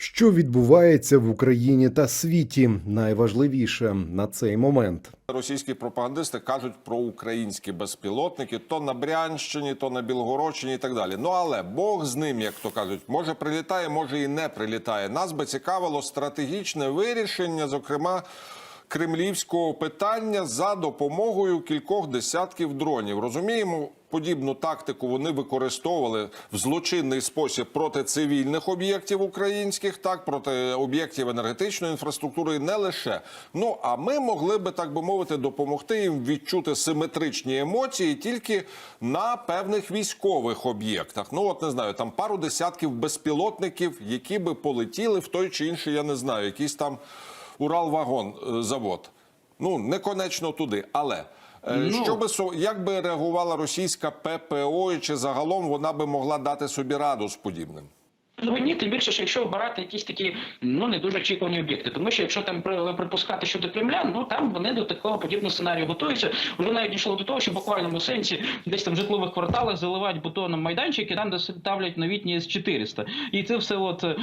Що відбувається в Україні та світі? Найважливіше на цей момент. Російські пропагандисти кажуть про українські безпілотники то на Брянщині, то на Білгородщині і так далі. Ну але Бог з ним, як то кажуть, може прилітає, може і не прилітає. Нас би цікавило стратегічне вирішення, зокрема. Кремлівського питання за допомогою кількох десятків дронів розуміємо, подібну тактику вони використовували в злочинний спосіб проти цивільних об'єктів українських, так проти об'єктів енергетичної інфраструктури, і не лише. Ну а ми могли би так би мовити допомогти їм відчути симетричні емоції тільки на певних військових об'єктах. Ну от не знаю, там пару десятків безпілотників, які би полетіли в той чи інший, я не знаю, якийсь там Уралвагон е, завод. Ну не конечно туди, але. Е, Що би як би реагувала російська ППО, і чи загалом вона би могла дати собі раду з подібним? Ну, ні, тим більше, що якщо обирати якісь такі ну не дуже очікувані об'єкти, тому що якщо там припускати щодо Кремля, ну там вони до такого подібного сценарію готуються. Вже навіть дійшло до того, що в буквальному сенсі десь там в житлових кварталах заливають бетоном майданчики, там де ставлять новітні с 400 І це все, от е,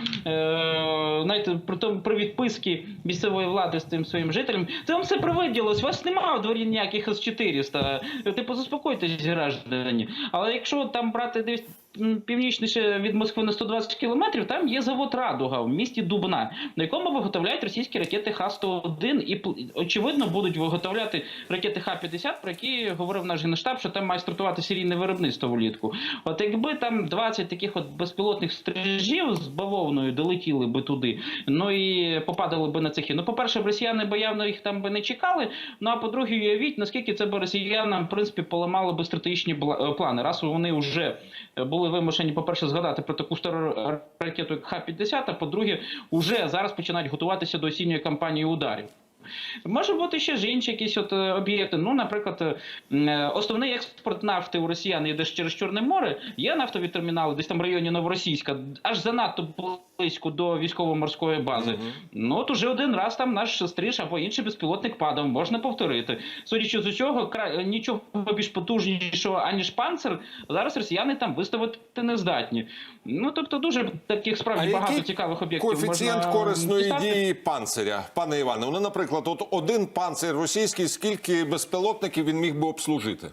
знаєте, при тому при відписки місцевої влади з тим своїм жителям, це вам все привиділось. У вас немає в дворі ніяких с 400 Типу, заспокойтесь, граждані. Але якщо там брати десь північніше від Москви на 120 кілометрів, там є завод Радуга в місті Дубна, на якому виготовляють російські ракети Х-101 і очевидно будуть виготовляти ракети Х-50, про які говорив наш генштаб, що там має стартувати серійне виробництво влітку. От якби там 20 таких от безпілотних стрижів з бавовною долетіли би туди, ну і попадали би на цехи. Ну, по-перше, росіяни би явно їх там би не чекали. Ну а по-друге, уявіть, наскільки це би росіянам в принципі поламало би стратегічні плани. Раз вони вже е, були вимушені, по-перше, згадати про таку стару ракету, як Х-50, а по-друге, вже зараз починають готуватися до осінньої кампанії ударів. Може бути ще ж інші якісь от е, об'єкти. Ну, наприклад, е, е, основний експорт нафти у росіян йде через Чорне море. Є нафтові термінали, десь там в районі Новоросійська, аж занадто близько до військово-морської бази. Ну от уже один раз там наш стриж або інший безпілотник падав, можна повторити. Судячи з усього, кра- нічого більш потужнішого, аніж панцир, зараз росіяни там виставити не здатні. Ну тобто, дуже таких справді багато цікавих об'єктів. коефіцієнт можна корисної дістати. дії панциря, пане Іване? Ну, наприклад, от один панцир російський, скільки безпілотників він міг би обслужити?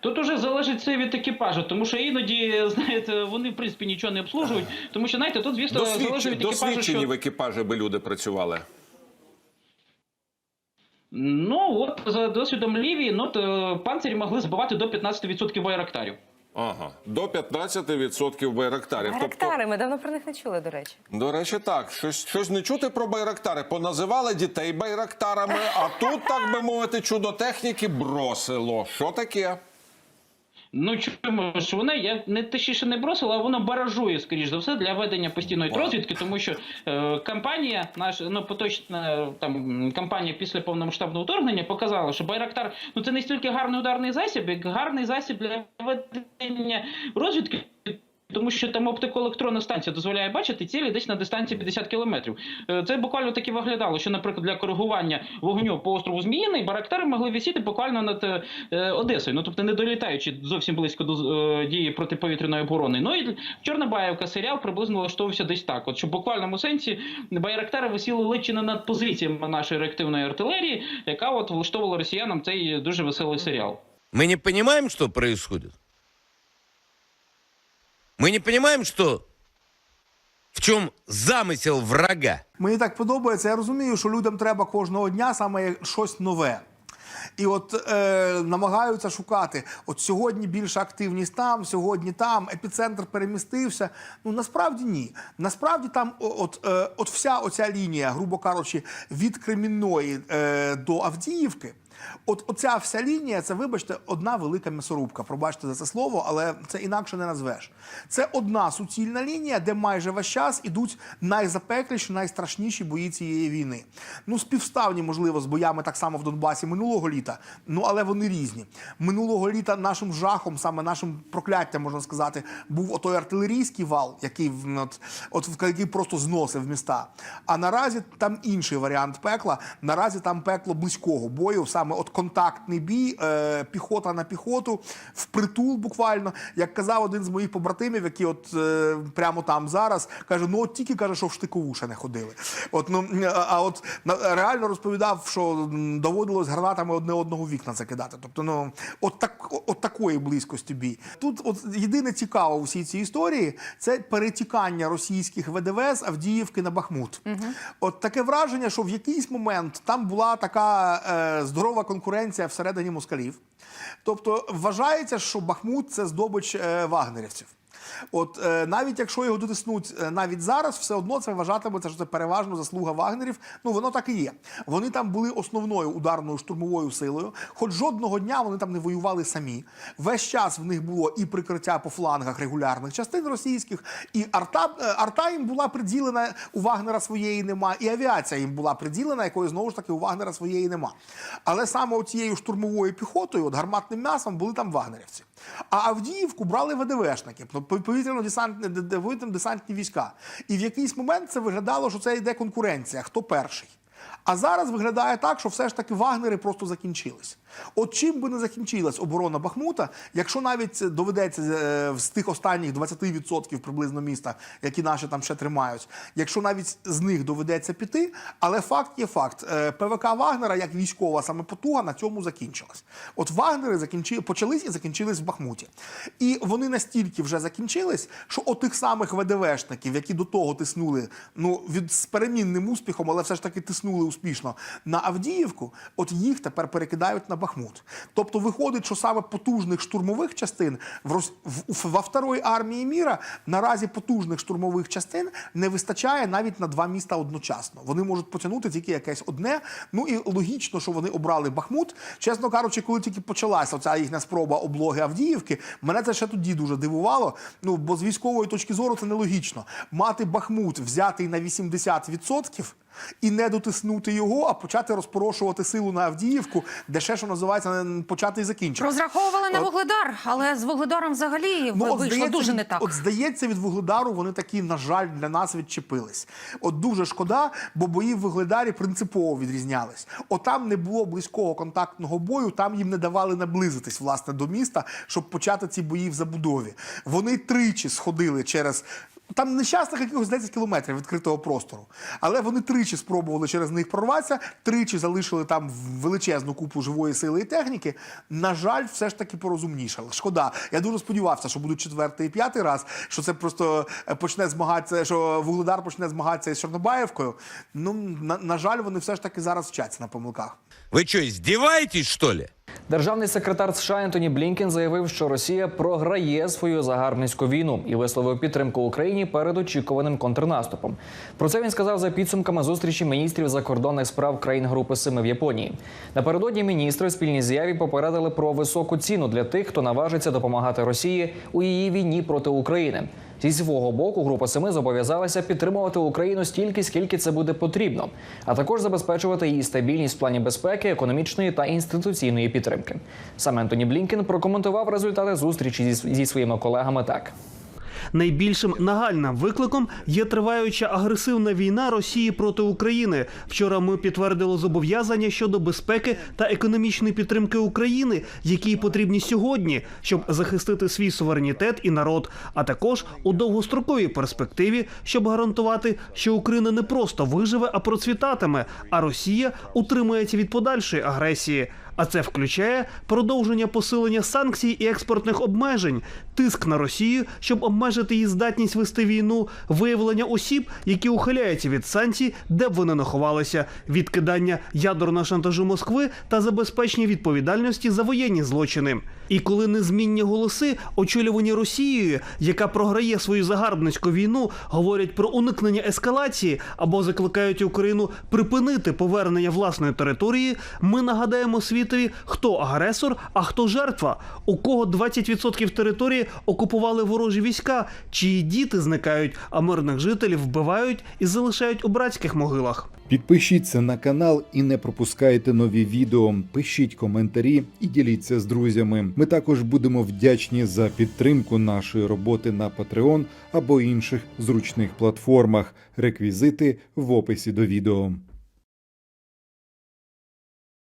Тут уже залежить це від екіпажу, тому що іноді, знаєте, вони в принципі нічого не обслужують. Тому що знаєте, тут звісно залежить Досвідчені, від екіпажу, досвідчені що в екіпажі би люди працювали. ну от за досвідом Лівії, ну то панцирі могли збивати до 15% байрактарів. Ага, до 15% байрактарів. Тобто, ми давно про них не чули, до речі. до речі, так, щось, щось не чути про байрактари. Поназивали дітей байрактарами, а тут, так би мовити, чудо техніки бросило. Що таке? Ну чому ж вона я не точніше не бросила, а вона баражує, скоріш за все, для ведення постійної розвідки, тому що е, кампанія, наш ну поточна е, там кампанія після повномасштабного вторгнення показала, що Байрактар ну це не стільки гарний ударний засіб, як гарний засіб для ведення розвідки. Тому що там оптикоелектронна станція дозволяє бачити цілі десь на дистанції 50 кілометрів. Е, Це буквально так виглядало, що, наприклад, для коригування вогню по острову Зміїний барактари могли висіти буквально над е, Одесою, ну тобто не долітаючи зовсім близько до е, дії протиповітряної оборони. Ну і Чорнобаївка серіал приблизно влаштовувався десь так. От що в буквальному сенсі байрактари висіли ледь чи не над позиціями нашої реактивної артилерії, яка от влаштовувала росіянам цей дуже веселий серіал. Мы не понимаем, что происходит? Мы не понимаем, что в чем замысел врага? Мені так подобається. Я розумію, що людям треба кожного дня саме щось нове. І от е, намагаються шукати. От сьогодні більша активність там, сьогодні там, епіцентр перемістився. Ну насправді ні. Насправді там, от, е, от вся оця лінія, грубо кажучи, від Кремінної е, до Авдіївки. От оця вся лінія, це, вибачте, одна велика м'ясорубка. Пробачте за це слово, але це інакше не назвеш. Це одна суцільна лінія, де майже весь час ідуть найзапекліші, найстрашніші бої цієї війни. Ну, співставні, можливо, з боями так само в Донбасі минулого літа, ну але вони різні. Минулого літа нашим жахом, саме нашим прокляттям, можна сказати, був отой артилерійський вал, який от, от який просто зносив міста. А наразі там інший варіант пекла. Наразі там пекло близького бою, саме саме от контактний бій, е, піхота на піхоту, впритул буквально. Як казав один з моїх побратимів, який от е, прямо там зараз каже: ну от тільки каже, що в штикову ще не ходили. От ну а- от на- реально розповідав, що доводилось гранатами одне одного вікна закидати. Тобто, ну от так, от такої близькості бій. Тут от єдине цікаво у всій цій історії це перетікання російських ВДВ з Авдіївки на Бахмут. От таке враження, що в якийсь момент там була така е, здорова конкуренція всередині москалів. Тобто вважається, що Бахмут це здобич е, вагнерівців. От е, навіть якщо його дотиснуть е, навіть зараз, все одно це вважатиметься, що це переважно заслуга вагнерів. Ну воно так і є. Вони там були основною ударною штурмовою силою. Хоч жодного дня вони там не воювали самі. Весь час в них було і прикриття по флангах регулярних частин російських, і арта, е, арта їм була приділена у Вагнера своєї нема, і авіація їм була приділена, якої знову ж таки у Вагнера своєї нема. Але саме оцією штурмовою піхотою, от гарматним м'ясом, були там вагнерівці. А Авдіївку брали ВДВшники, повітряно-десантні десантні війська. І в якийсь момент це виглядало, що це йде конкуренція. Хто перший? А зараз виглядає так, що все ж таки вагнери просто закінчились. От чим би не закінчилась оборона Бахмута, якщо навіть доведеться е, з тих останніх 20% приблизно міста, які наші там ще тримають, якщо навіть з них доведеться піти, але факт є факт. Е, ПВК Вагнера, як військова саме потуга, на цьому закінчилась. От Вагнери закінчили, почались і закінчились в Бахмуті. І вони настільки вже закінчились, що от тих самих ВДВшників, які до того тиснули, ну від з перемінним успіхом, але все ж таки тиснули успішно на Авдіївку, от їх тепер перекидають на Бахмут. Тобто виходить, що саме потужних штурмових частин в, Рос... в, во второї армії міра наразі потужних штурмових частин не вистачає навіть на два міста одночасно. Вони можуть потягнути тільки якесь одне. Ну і логічно, що вони обрали Бахмут. Чесно кажучи, коли тільки почалася оця їхня спроба облоги Авдіївки, мене це ще тоді дуже дивувало. Ну бо з військової точки зору це нелогічно. Мати Бахмут взятий на 80%, і не дотиснути його, а почати розпорошувати силу на Авдіївку, де ще що називається почати і закінчити. Розраховували на Вугледар, але з Вугледаром взагалі Ну, от вийшло здається, дуже не так. От здається, від Вугледару вони такі, на жаль, для нас відчепились. От дуже шкода, бо бої в Вугледарі принципово відрізнялись. От там не було близького контактного бою, там їм не давали наблизитись власне до міста, щоб почати ці бої в забудові. Вони тричі сходили через. Там нещасних якихось 10 кілометрів відкритого простору. Але вони тричі спробували через них прорватися, тричі залишили там величезну купу живої сили і техніки. На жаль, все ж таки порозумнішали. Шкода. Я дуже сподівався, що будуть четвертий і п'ятий раз, що це просто е, почне змагатися, що Вугледар почне змагатися із Чорнобаївкою. Ну, на, на жаль, вони все ж таки зараз вчаться на помилках. Вы что, издеваетесь, что ли? Державний секретар США Ентоні Блінкен заявив, що Росія програє свою загарбницьку війну і висловив підтримку Україні перед очікуваним контрнаступом. Про це він сказав за підсумками зустрічі міністрів закордонних справ країн Групи Семи в Японії. Напередодні міністри в спільній з'яві попередили про високу ціну для тих, хто наважиться допомагати Росії у її війні проти України. Зі свого боку, група семи зобов'язалася підтримувати Україну стільки, скільки це буде потрібно, а також забезпечувати її стабільність в плані безпеки, економічної та інституційної підтримки. Саме Антоні Блінкен прокоментував результати зустрічі зі своїми колегами так. Найбільшим нагальним викликом є триваюча агресивна війна Росії проти України. Вчора ми підтвердили зобов'язання щодо безпеки та економічної підтримки України, які потрібні сьогодні, щоб захистити свій суверенітет і народ, а також у довгостроковій перспективі, щоб гарантувати, що Україна не просто виживе, а процвітатиме, а Росія утримується від подальшої агресії. А це включає продовження посилення санкцій і експортних обмежень, тиск на Росію, щоб обмежити її здатність вести війну, виявлення осіб, які ухиляються від санкцій, де б вони не ховалися, відкидання ядерного шантажу Москви та забезпечення відповідальності за воєнні злочини. І коли незмінні голоси, очолювані Росією, яка програє свою загарбницьку війну, говорять про уникнення ескалації або закликають Україну припинити повернення власної території, ми нагадаємо світові, хто агресор, а хто жертва, у кого 20% території окупували ворожі війська, чиї діти зникають, а мирних жителів вбивають і залишають у братських могилах. Підпишіться на канал і не пропускайте нові відео. Пишіть коментарі і діліться з друзями. Ми також будемо вдячні за підтримку нашої роботи на Patreon або інших зручних платформах. Реквізити в описі до відео.